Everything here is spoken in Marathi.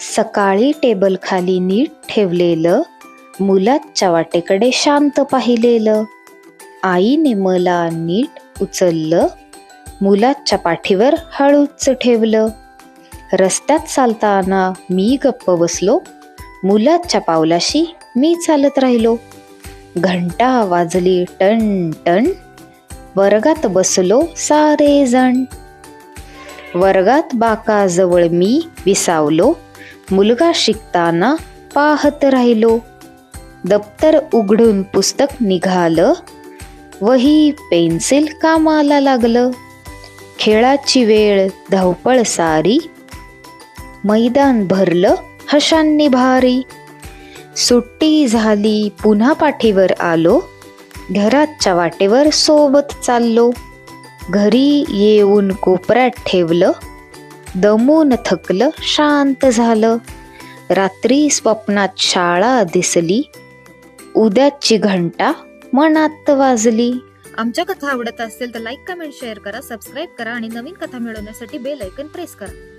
सकाळी टेबलखाली नीट ठेवलेलं मुलाच्या वाटेकडे शांत पाहिलेलं. आईने मला नीट उचललं मुलाच्या पाठीवर हळूच ठेवलं. रस्त्यात चालताना मी गप्प बसलो मुलाच्या पावलाशी मी चालत राहिलो. घंटा वाजली टन टन वर्गात बसलो सारे जण वर्गात बाकाजवळ मी विसावलो मुलगा शिकताना पाहत राहिलो. दप्तर उघडून पुस्तक निघालं. वही पेन्सिल कामाला लागलं. खेळाची वेळ धावपळ सारी. मैदान भरलं हशांनी भारी. सुट्टी झाली पुन्हा पाठीवर आलो. घराच्या वाटेवर सोबत चाललो. घरी येऊन कोपऱ्यात ठेवलं. दमून थकलं शांत झालं. रात्री स्वप्नात शाळा दिसली. उद्याची घंटा मनात वाजली. आमच्या कथा आवडत असेल तर लाईक कमेंट शेअर करा सबस्क्राईब करा आणि नवीन कथा मिळवण्यासाठी बेल ऐकन प्रेस करा.